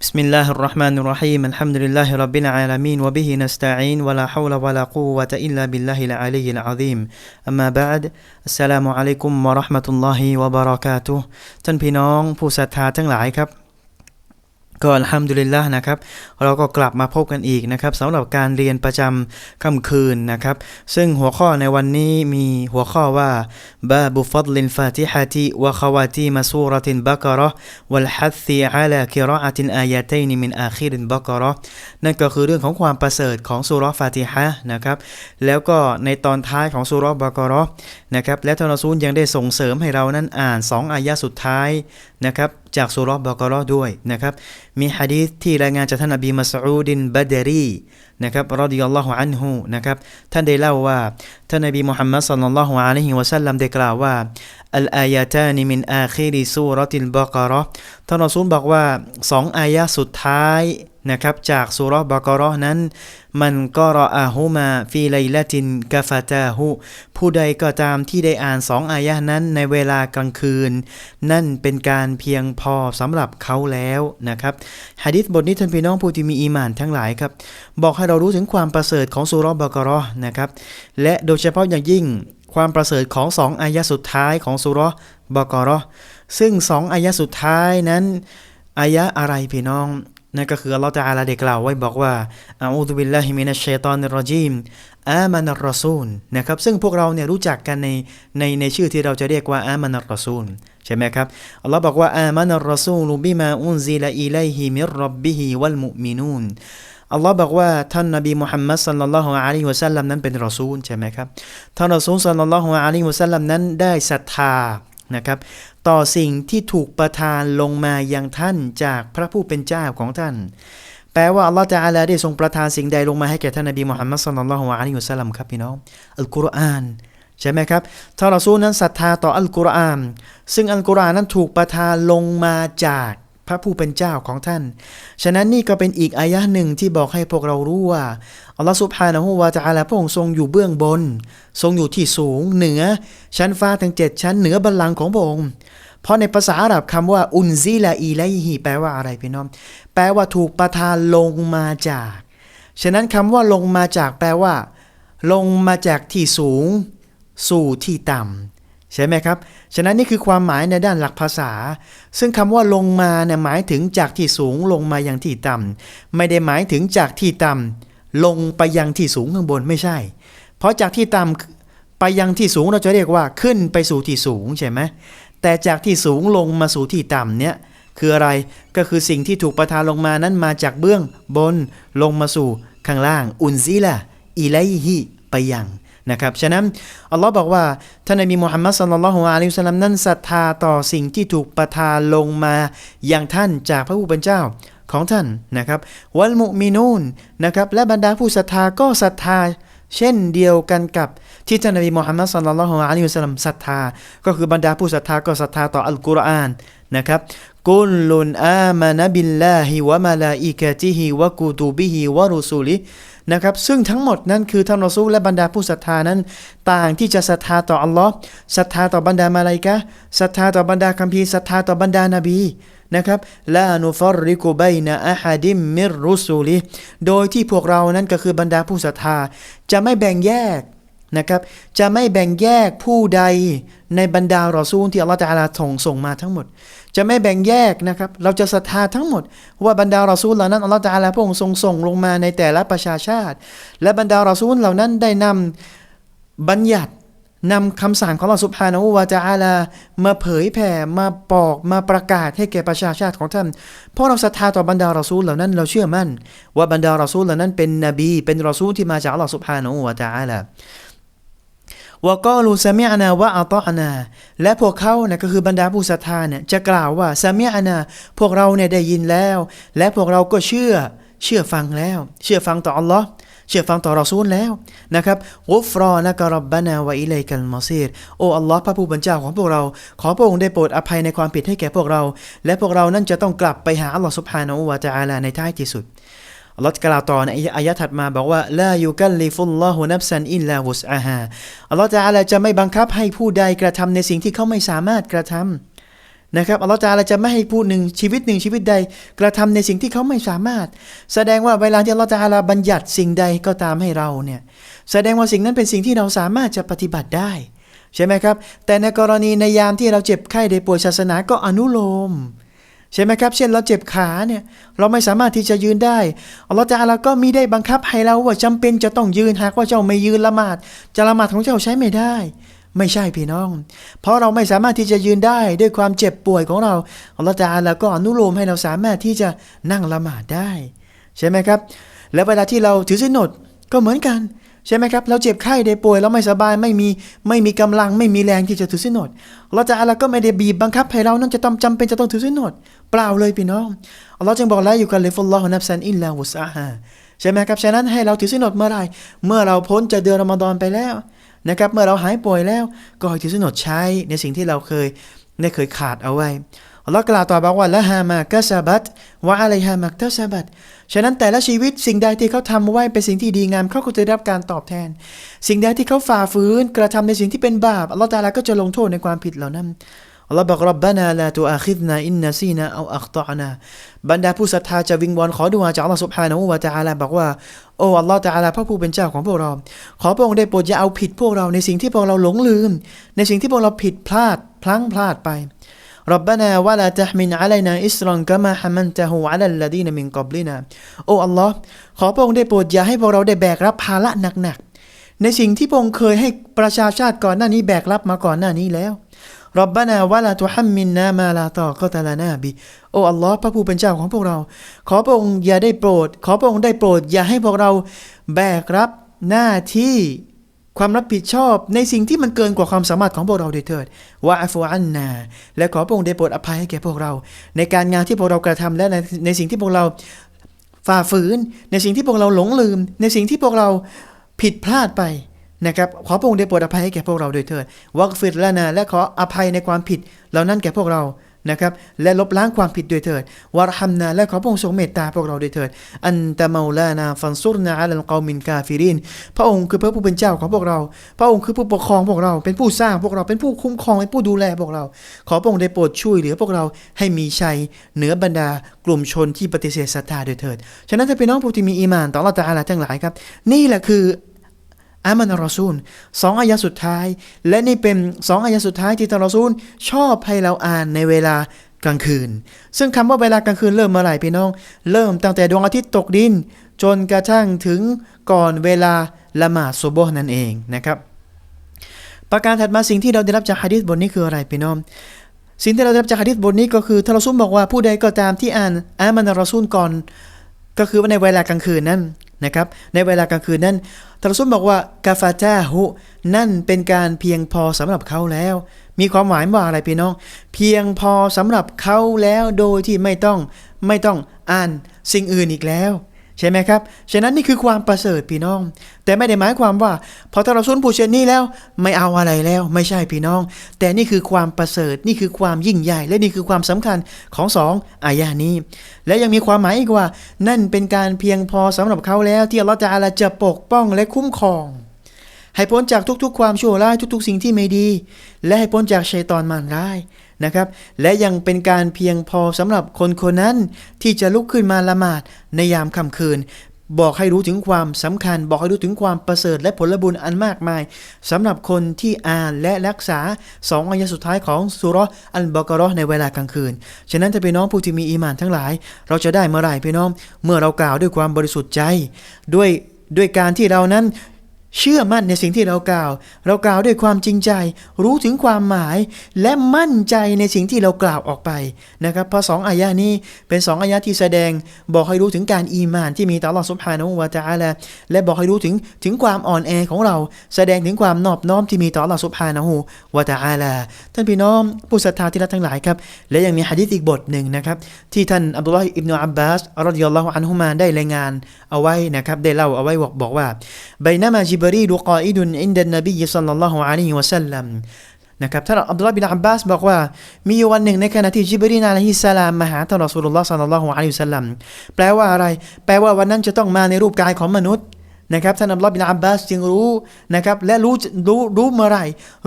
بسم الله الرحمن الرحيم الحمد لله رب العالمين وبه نستعين ولا حول ولا قوة إلا بالله العلي العظيم أما بعد السلام عليكم ورحمة الله وبركاته ท่านพี่น้องผู้ศรัทธาทั้งหลายครับ ก็อัลฮัมดุลิลละนะครับ เราก็กลับมาพบกันอีกนะครับสำหรับการเรียนประจำค่ำคืนนะครับ ซึ่งหัวข้อในวันนี้มีหัวข้อว่าบาบุฟัดลินฟาติฮะติวะขวาตีมาซูรตินบักราะห์วัลฮัซีอาลาคิรออะตินอายาตัยนิมินอาคิรินบักเราะห์นั่นก็คือเรื่องของความประเสริฐของซูราะฟาติฮะนะครับ แล้วก็ในตอนท้ายของซูราะบักราะนะครับ และท่านซูลยังได้ส่งเสริมให้เรานั้นอ่านสองอายะสุดท้ายนะครับจากสุรบะห์บักราะห์ด้วยนะครับ มีฮะดีษที่รายงานจากท่านอบีมัสอูดินบัดรี นะครับรอดิยัลลอฮุอันฮุนะครับท่านได้เล่าว่าท่านนบีมุฮัมมัดศ็อลลัลลอฮุอะลัยฮิวะซัลลัมได้กล่าวว่าอัลอายาตานิมินอาคิริซูราะติลบักเราะห์ท่านรอซูลบอกว่าสองอายะสุดท้ายนะครับจากซูเราะห์บักเราะห์นั้น มันก็รออาฮูมาฟีไลละตินกาฟาตาฮูผู้ใดก็ตามที่ได้อ่านสองอายะนั้นในเวลากลางคืน นั่นเป็นการเพียงพอสำหรับเขาแล้วนะครับฮะดิษบทนี้ท่านพี่น้องผู้ที่มีอีมานทั้งหลายครับ บอกให้เรารู้ถึงความประเสริฐของซูเราะห์บกะเราะห์นะครับและโดยเฉพาะอย่างยิ่งความประเสริฐของสองอายะสุดท้ายของซูเราะห์บกะเราะห์ซึ่งสองอายะสุดท้ายนั้นอายะอะไรพี่น้องนั่นก็คืออัลลอฮฺตะอาลาได้กล่าวไว้บอกว่าอาอูดุบิลลาฮิมินัชชัยตอนิรรจีมอามานัรรอซูลนะครับซึ่งพวกเราเนี่ยรู้จักกันในในในชื่อที่เราจะเรียกว่าอามานัรรอซูลใช่ไหมครับอัลลอฮ์บอกว่าอามานัรรอซูลบิมาอุนซิลาอิลัยฮิมิรรับบิฮิวัลมุมินูน อัลลอฮ์บอกว่าท่านนบีมุฮัมมัดสัลลัลลอฮุอะลัยฮิวะสัลลัมนั้นเป็นรอซูลใช่ไหมครับท่านรอซูลสัลลัลลอฮุอะลัยฮิวะสัลลัมนั้นได้ศรัทธานะครับต่อสิ่งที่ถูกประทานลงมายังท่านจากพระผู้เป็นเจ้าของท่าน แปลว่าอัลลอฮฺจะอาลาได้ทรงประทานสิ่งใดลงมาให้แก่ท่านนบีมุฮัมมัดสุลลัลลอฮุอะลัยฮิวะสัลลัมครับพี่น้องอัลกุรอานใช่ไหมครับท่านรอซูลนั้นศรัทธาต่ออัลกุรอาน ซึ่งอัลกุรอานนั้นถูกประทานลงมาจาก พระผู้เป็นเจ้าของท่าน ฉะนั้นนี่ก็เป็นอีกอายะหนึ่งที่บอกให้พวกเรารู้ว่าอัลลอฮฺสุบฮานะฮูวาตะอาลาพระองค์ทรงอยู่เบื้องบน ทรงอยู่ที่สูงเหนือ ชั้นฟ้าทั้งเจ็ดชั้นเหนือบัลลังก์ของพระองค์เพราะในภาษาอาหรับคำว่า อุนซิลาอีไลฮีแปลว่าอะไรพี่น้อง แปลว่าถูกประทานลงมาจาก ฉะนั้นคำว่าลงมาจากแปลว่า ลงมาจากที่สูง สู่ที่ต่ำ ใช่ไหมครับ ฉะนั้นนี่คือความหมายในด้านหลักภาษา ซึ่งคำว่าลงมาเนี่ยหมายถึงจากที่สูงลงมายังที่ต่ำไม่ได้หมายถึงจากที่ต่ำลงไปยังที่สูงข้างบนไม่ใช่ เพราะจากที่ต่ำไปยังที่สูงเราจะเรียกว่าขึ้นไปสู่ที่สูงใช่ไหมแต่จากที่สูงลงมาสู่ที่ต่ำเนี่ยคืออะไรก็คือสิ่งที่ถูกประทานลงมานั้นมาจากเบื้องบนลงมาสู่ข้างล่าง อุนซิละอิไลฮิไปยัง นะครับ ฉะนั้นอัลลอฮ์บอกว่าท่านนบีมุฮัมมัดสัลลัลลอฮุอะลัยฮิวสัลลัมนั้นศรัทธาต่อสิ่งที่ถูกประทานลงมาอย่างท่านจากพระผู้เป็นเจ้าของท่านนะครับวัลมุมินูนนะครับและบรรดาผู้ศรัทธาก็ศรัทธาเช่นเดียวกันกับที่ท่านนบีมุฮัมมัดสัลลัลลอฮุอะลัยฮิวสัลลัมศรัทธา ก็คือบรรดาผู้ศรัทธาก็ศรัทธาต่ออัลกุรอานนะครับ กุลลุนอามานบิลลาฮิวะมาลาอิกะติฮิวะกุตูบิฮิวะรุซูลินะครับซึ่งทั้งหมดนั้นคือท่านรอซูลและบรรดาผู้ศรัทธานั้น ต่างที่จะศรัทธาต่ออัลลอฮ์ศรัทธาต่อบรรดามาลาอิกะศรัทธาต่อบรรดาคัมภีร์ศรัทธาต่อบรรดานาบีนะครับลานุฟรริกุบัยนะอะฮัดิมมิรรุซูลิโดยที่พวกเรานั้นก็คือบรรดาผู้ศรัทธา จะไม่แบ่งแยก นะครับจะไม่แบ่งแยกผู้ใดในบรรดารอซูลที่อัลลอฮฺตะอาลาส่งส่งมาทั้งหมด จะไม่แบ่งแยกนะครับเราจะศรัทธาทั้งหมด ว่าบรรดารอซูลเหล่านั้นอัลลอฮฺตะอาลาพระองค์ทรงส่งลงมาในแต่ละประชาชาติ และบรรดารอซูลเหล่านั้นได้นำบัญญัตินำคำสั่งของเราสุภานะวะจะอาลามาเผยแผ่มาบอกมาประกาศให้แก่ประชาชาติของท่าน เพราะเราศรัทธาต่อบรรดารอซูลเหล่านั้นเราเชื่อมั่น ว่าบรรดารอซูลเหล่านั้นเป็นนบี เป็นรอซูลที่มาจากอัลลอฮฺสุภานะวะจะอาลา วก็รูซามีอานาว่าอัลตอานา และพวกเขาเนี่ยก็คือบรรดาผู้ศรัทธาเนี่ยจะกล่าวว่าซามีอานา พวกเราเนี่ยได้ยินแล้ว และพวกเราก็เชื่อ เชื่อฟังแล้ว เชื่อฟังต่ออัลลอฮ์เชื่อฟังต่อรอซูลแล้วนะครับอุฟรอนะกรับบานาวะอิเลกัลมาซีรโอ้อัลลอฮ์พระผู้เป็นเจ้าของพวกเรา ขอพระองค์ได้โปรดอภัยในความผิดให้แก่พวกเรา และพวกเรานั้นจะต้องกลับไปหาอัลลอฮ์สุบฮานาอูวาจาอาลาในท้ายที่สุด อัลลอฮ์กล่าวต่อในอายะถัดมาบอกว่าลายุกัลลิฟุลลอฮุนับซันอิลลาวุสอาฮาอัลลอฮ์จะอะไรจะไม่บังคับให้ผู้ใดกระทำในสิ่งที่เขาไม่สามารถกระทนะครับอัลลอฮฺตะอาลาจะไม่ให้ผู้หนึ่งชีวิตหนึ่งชีวิตใด กระทำในสิ่งที่เขาไม่สามารถ แสดงว่าเวลาที่อัลลอฮฺตะอาลาบัญญัติสิ่งใดก็ตามให้เราเนี่ยแสดงว่าสิ่งนั้นเป็นสิ่งที่เราสามารถจะปฏิบัติได้ใช่ไหมครับ แต่ในกรณีในยามที่เราเจ็บไข้ได้ป่วยศาสนาก็อนุโลม ใช่ไหมครับ เช่นเราเจ็บขาเนี่ยเราไม่สามารถที่จะยืนได้อัลลอฮฺตะอาลาก็มีได้บังคับให้เราว่าจำเป็นจะต้องยืนหากว่าเจ้าไม่ยืนละหมาดจะละหมาดของเจ้าใช้ไม่ได้ ไม่ใช่พี่น้อง เพราะเราไม่สามารถที่จะยืนได้ด้วยความเจ็บป่วยของเราอัลลอฮฺตะอาลาก็อนุโลมให้เราสามารถที่จะนั่งละหมาดได้ ใช่ไหมครับ แล้วเวลาที่เราถือศีลอดก็เหมือนกัน ใช่ไหมครับ เราเจ็บไข้ได้ป่วยเราไม่สบายไม่มีไม่มีกำลังไม่มีแรงที่จะถือศีลอดเราจะอะไรก็ไม่ได้บีบบังคับให้เรานั้นจะต้องจำเป็นจะต้องถือศีลอดเปล่าเลยพี่น้องอัลลอฮ์จึงบอกแล้วอยู่กันเลยฟุลลอฮุนับซันอิลลาวุสอาฮาใช่ไหมครับฉะนั้นให้เราถือศีลอดเมื่อไรเมื่อเราพ้นจากเดือนรอมฎอนไปแล้วนะครับเมื่อเราหายป่วยแล้วก็ให้ถือศีลอดใช้ในสิ่งที่เราเคยได้เคยขาดเอาไว้ อัลลอฮ์กล่าวต่อบอกว่าละฮามากะซาบัตวะอะลัยฮามากตะซาบัตฉะนั้นแต่ละชีวิตสิ่งใดที่เขาทำไว้เป็นสิ่งที่ดีงามเขาก็จะได้รับการตอบแทน สิ่งใดที่เขาฝ่าฝืนกระทำในสิ่งที่เป็นบาปอัลลอฮฺตะอาลาก็จะลงโทษในความผิดเหล่านั้นอัลลอฮฺบอกรับบานาลาตุอาคิดนาอินนาซีนาเอาอัคตอนาบรรดาผู้ศรัทธาจะวิงวอนขอดุอาจากอัลลอฮฺสุบฮานะฮูวะตะอาลาบอกว่าโอ้อัลลอฮฺตะอาลาพระผู้เป็นเจ้าของพวกเรา ขอพระองค์ได้โปรดอย่าเอาผิดพวกเราในสิ่งที่พวกเราหลงลืม ในสิ่งที่พวกเราผิดพลาดพลั้งพลาดไป ربنا ولا تحمل علينا إسرا كما حملته على الذين من قبلنا โอ้ อัลลอฮ์ขอพระองค์ได้โปรดอย่าให้พวกเราได้แบกรับภาระหนักๆ ในสิ่งที่พระองค์เคยให้ประชาชาติก่อนหน้านี้แบกรับมาก่อนหน้านี้แล้วรับบานาว่าลาตุฮัมมินนามาลาตอก็ตาลานาบิโอ้ อัลลอฮ์พระผู้เป็นเจ้าของพวกเรา ขอพระองค์อย่าได้โปรด ขอพระองค์ได้โปรด อย่าให้พวกเราแบกรับหน้าที่ ความรับผิดชอบในสิ่งที่มันเกินกว่าความสามารถของพวกเราโดยเถิดว่าอัฟูอันนา และขอพระองค์ได้โปรดอภัยให้แก่พวกเรา ในการงานที่พวกเรากระทำและในในสิ่งที่พวกเราฝ่าฝืน ในสิ่งที่พวกเราหลงลืม ในสิ่งที่พวกเราผิดพลาดไปนะครับขอพระองค์ได้โปรดอภัยให้แก่พวกเราโดยเถิดวักฟิรละนา และขออภัยในความผิดเหล่านั้นแก่พวกเรา นะครับและลบล้างความผิดโดยเถิดวารฮัมนาและขอพระองค์ทรงเมตตาพวกเราโดยเถิด อันตะเมาลานาฟันซุรนาอัลกอมินกาฟิรินพระองค์คือพระผู้เป็นเจ้าของพวกเรา พระองค์คือผู้ปกครองพวกเรา เป็นผู้สร้างพวกเราเป็นผู้คุ้มครองเป็นผู้ดูแลพวกเรา ขอพระองค์ได้โปรดช่วยเหลือพวกเราให้มีชัยเหนือบรรดากลุ่มชนที่ปฏิเสธศรัทธาโดยเถิด ฉะนั้นถ้าเป็นน้องผู้ที่มีอีมานต่อลลอฮฺตะอาลาทั้งหลายครับ นี่แหละคือ อามันรอซูลสองอายะสุดท้าย และนี่เป็นสองอายะสุดท้ายที่ตารอซูลชอบให้เราอ่านในเวลากลางคืน ซึ่งคำว่าเวลากลางคืนเริ่มเมื่อไหร่พี่น้อง เริ่มตั้งแต่ดวงอาทิตย์ตกดิน จนกระทั่งถึงก่อนเวลาละหมาดซุบฮ์นั่นเองนะครับ ประการถัดมาสิ่งที่เราได้รับจากฮะดีษบทนี้คืออะไรพี่น้องสิ่งที่เราได้รับจากฮะดีษบทนี้ก็คือทารอซูลบอกว่าผู้ใดก็ตามที่อ่านอามันรอซูลก่อน ก็คือว่าในเวลากลางคืนนั้น นะครับ ในเวลากลางคืนนั้นทารอซูลบอกว่ากาฟาจาหุนั่นเป็นการเพียงพอสำหรับเขาแล้ว มีความหมายว่าอะไรพี่น้อง เพียงพอสำหรับเขาแล้วโดยที่ไม่ต้องไม่ต้องอ่านสิ่งอื่นอีกแล้ว ใช่ไหมครับ ฉะนั้นนี่คือความประเสริฐพี่น้อง แต่ไม่ได้หมายความว่า พอถ้าเราสุนผู้เช่นนี้แล้ว ไม่เอาอะไรแล้ว ไม่ใช่พี่น้อง แต่นี่คือความประเสริฐนี่คือความยิ่งใหญ่ และนี่คือความสำคัญของสองอายานี้ และยังมีความหมายอีกว่า นั่นเป็นการเพียงพอสำหรับเขาแล้วที่อัลลอฮฺจะอาลาจะปกป้องและคุ้มครอง ให้พ้นจากทุกๆ ความชั่วร้ายทุก ๆ สิ่งที่ไม่ดี และให้พ้นจากชัยตอนมารร้าย นะครับ และยังเป็นการเพียงพอสำหรับคนคนนั้นที่จะลุกขึ้นมาละหมาดในยามค่ำคืน บอกให้รู้ถึงความสำคัญ บอกให้รู้ถึงความประเสริฐและผลบุญอันมากมายสำหรับคนที่อ่านและรักษาสองอายะสุดท้ายของสุรอัลบากราะห์ในเวลากลางคืน ฉะนั้นถ้าพี่น้องผู้ที่มีอีมานทั้งหลาย เราจะได้เมื่อไหร่พี่น้อง เมื่อเรากล่าวด้วยความบริสุทธิ์ใจ ด้วยด้วยการที่เรานั้น เชื่อมั่นในสิ่งที่เรากล่าว เรากล่าวด้วยความจริงใจ รู้ถึงความหมาย และมั่นใจในสิ่งที่เรากล่าวออกไปนะครับเพราะสองอายะนี้เป็นสองอายะที่แสดง บอกให้รู้ถึงการอีมานที่มีต่ออัลอฮฺซุบฮานะฮูวะตะอาลาและบอกให้รู้ถึงถึงความอ่อนแอของเรา แสดงถึงความนอบน้อมที่มีต่ออัลอฮฺซุบฮานะฮูวะตะอาลาท่านพี่น้องผู้ศรัทธาที่รักทั้งหลายครับ และยังมีหะดีษอีกบทหนึ่งนะครับที่ท่านอับดุลลอฮ์อิบนุอับบาสรอดิยัลลอฮุอันฮุมาได้รายงานเอาไว้นะครับได้เล่าเอาไว้บอกบอกว่าใบหน้ามาจิบรีดูกออิดุนอินดันนบีสัลลัลลอฮุอะลัยฮิวะสัลลัมนะครับท่านอับดุลลอฮ์บินอับบาสบอกว่ามีวันหนึ่งในขณะที่จิบรีนอะลัยฮิสสลามมาหาท่านรอสูลุลลอฮ์สัลลัลลอฮุอะลัยฮิวะสัลลัมแปลว่าอะไร แปลว่าวันนั้นจะต้องมาในรูปกายของมนุษย์นะครับท่านอับดุลลอฮ์บินอับบาสจึงรู้นะครับและรู้รู้รู้เมื่อไร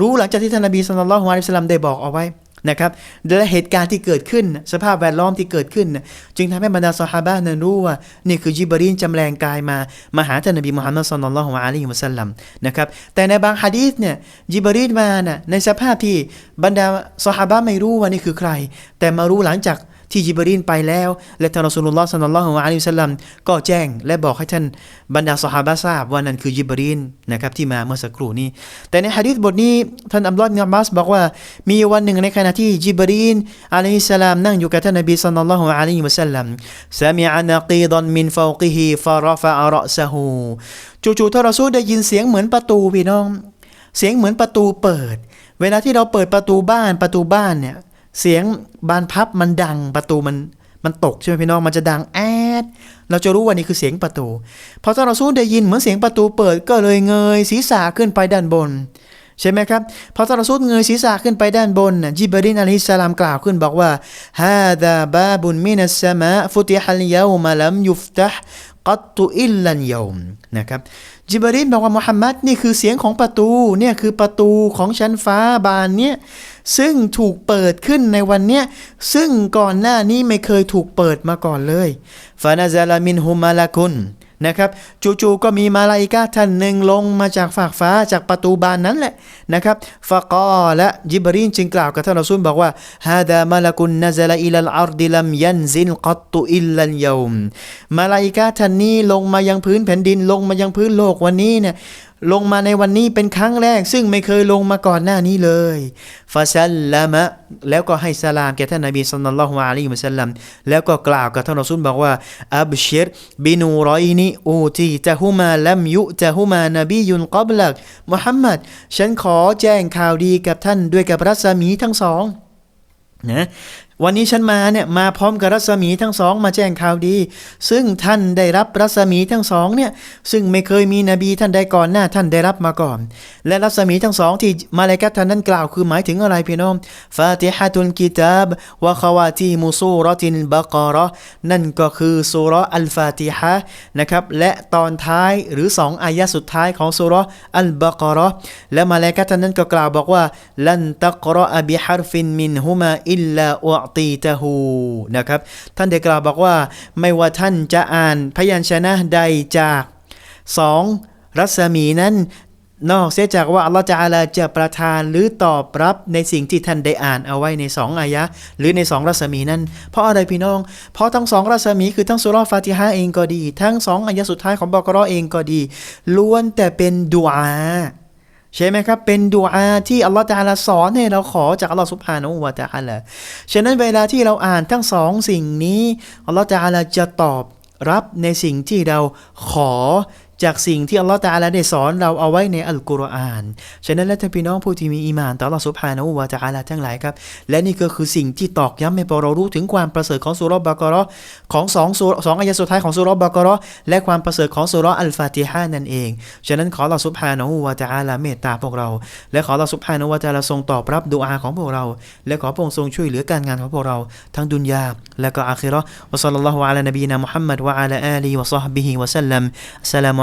รู้หลังจากที่ท่านนบีสัลลัลลอฮุอะลัยฮิวะสัลลัมได้บอกเอาไว้ นะครับและเหตุการณ์ที่เกิดขึ้น สภาพแวดล้อมที่เกิดขึ้น จึงทำให้บรรดาซอฮาบะนั้นรู้ว่า นี่คือจิบรีนจำแรงกายมามาหาท่านนบีมุฮัมมัดสุลลัลขอฮุอะลัยฮิวะสัลลัมนะครับแต่ในบางฮะดีษเนี่ยจิบรีนมาน่ะในสภาพที่บรรดาซอฮาบะไม่รู้ว่านี่คือใคร แต่มารู้หลังจาก ที่จิบรีนไปแล้ว และท่านรอสูลุลลอฮ์สัลลัลลอฮุอะลัยฮิวะสัลลัมก็แจ้งและบอกให้ท่านบรรดาซอฮาบะทราบว่านั่นคือจิบรีนนะครับที่มาเมื่อสักครู่นี้ แต่ในฮะดีษบทนี้ท่านอับดุลลอฮ์บินอับบาสบอกว่ามีวันหนึ่งในขณะที่จิบรีนอะลัยฮิสสลามนั่งอยู่กับท่านนบีสัลลัลลอฮุอะลัยฮิวะสัลลัมซามิอะนากีดันมินฟาวกิฮิฟารฟะอะรอซะฮูจู่ๆท่านรอซูลได้ยินเสียงเหมือนประตูพี่น้อง เสียงเหมือนประตูเปิด เวลาที่เราเปิดประตูบ้านประตูบ้านเนี่ย เสียงบานพับมันดังประตูมันมันตกใช่ไหมพี่น้องมันจะดังแอด เราจะรู้ว่านี่คือเสียงประตู พอท่านรอซูลได้ยินเหมือนเสียงประตูเปิดก็เลยเงยศีรษะขึ้นไปด้านบน ใช่ไหมครับ พอท่านรอซูลเงยศีรษะขึ้นไปด้านบนน่ะจิบรินอะลัยฮิสลามกล่าวขึ้นบอกว่าฮาดาบาบุนมินัสสมาฟุติฮัลยาวมาลัมยุฟตะ อัตตุอิลลันยมนะครับจิบรีนบอกว่ามุฮัมมัดนี่คือเสียงของประตูเนี่ยคือประตูของชั้นฟ้าบานเนี่ยซึ่งถูกเปิดขึ้นในวันเนี้ยซึ่งก่อนหน้านี้ไม่เคยถูกเปิดมาก่อนเลยฟานาซาลามินฮุมาลากุน นะครับจู่ๆก็มีมาลาอิกาท่านหนึ่งลงมาจากฝากฟ้าจากประตูบานนั้นแหละนะครับฟะกอและยิบรีนจึงกล่าวกับท่านรอซูลบอกว่าฮาดามาลากุนนาซาลาอิลัลอาร์ดิลัมยันซินกัตตุอิลลันยามมาลาอิกาท่านนี้ลงมายังพื้นแผ่นดินลงมายังพื้นโลกวันนี้เนี่ย ลงมาในวันนี้เป็นครั้งแรก ซึ่งไม่เคยลงมาก่อนหน้านี้เลยฟาซัลลามะแล้วก็ให้สลามแก่ท่านนาบีสัลลัลลอฮุอะลัยฮิวะสัลลัมแล้วก็กล่าวกับท่านรอซูลบอกว่าอับชิรบินูรอยนิอูตีตะฮุมาลัมยุตะฮุมานบียุนกับลักมุฮัมมัดฉันขอแจ้งข่าวดีกับท่านด้วยกับรัศมีทั้งสองนะ วันนี้ฉันมาเนี่ยมาพร้อมกับรัศมีทั้งสองมาแจ้งข่าวดี ซึ่งท่านได้รับรัศมีทั้งสองเนี่ยซึ่งไม่เคยมีนบีท่านใดก่อนหน้าท่านได้รับมาก่อน และรัศมีทั้งสองที่มาเลกัตท่านนั้นกล่าวคือหมายถึงอะไรพี่น้องฟาติฮะตุลกิตาบวะควาตีมุซูรตินบะกอราะห์นั่นก็คือซูเรอัลฟาติฮะนะครับและตอนท้ายหรือสองอายะสุดท้ายของซูเรอัลบะกอราะห์และมาเลกัตท่านนั้นก็กล่าวบอกว่าลันตักราบิฮารฟินมินฮุมาอิลลาอุอตีตะฮูนะครับ ท่านได้กล่าวบอกว่า ไม่ว่าท่านจะอ่านพยัญชนะใดจากสองรัศมีนั้นนอกเสียจากว่าอัลลอฮฺจะอาลาจะประทานหรือตอบรับในสิ่งที่ท่านได้อ่านเอาไว้ในสองอายะหรือในสองรัศมีนั้น เพราะอะไรพี่น้อง เพราะทั้งสองรัศมีคือทั้งสุรฟาติฮะเองก็ดี ทั้งสองอายะสุดท้ายของบากราะห์เองก็ดี ล้วนแต่เป็นดุอา ใช่ไหมครับ เป็นดูอาที่อัลลอฮฺตะอาลาสอนให้เราขอจากอัลลอฮฺสุบฮานุวะตะอาลาฉะนั้นเวลาที่เราอ่านทั้งสองสิ่งนี้อัลลอฮฺตะอาลาจะตอบรับในสิ่งที่เราขอ จากสิ่งที่อัลลอฮฺตะอาลาได้สอนเราเอาไว้ในอัลกุรอาน ฉะนั้นและท่านพี่น้องผู้ที่มีอีมานต่ออัลลอฮฺสุบฮานะฮูวะตะอาลาทั้งหลายครับ และนี่ก็คือสิ่งที่ตอกย้ำให้พวกเรารู้ถึงความประเสริฐของสุราะห์บกราะห์ของสองสุสองอายะสุดท้ายของสุราะห์บกราะห์และความประเสริฐของสุรอัลฟาติฮะห์นั่นเอง ฉะนั้นขออัลลอฮฺสุบฮานะฮูวะตะอาลาเมตตาพวกเรา และขออัลลอฮฺสุบฮานะฮูวะตะอาลาทรงตอบรับดุอาของพวกเรา และขอพระองค์ทรงช่วยเหลือการงานของพวกเราทั้งดุนยาและก็อาคิราะห์วะศ็อลลัลลอฮุอะลานบีนะมุฮัมมัดวะอะลาอาลีวะศอฮบิฮิวะซัลลัมอัสสลามุ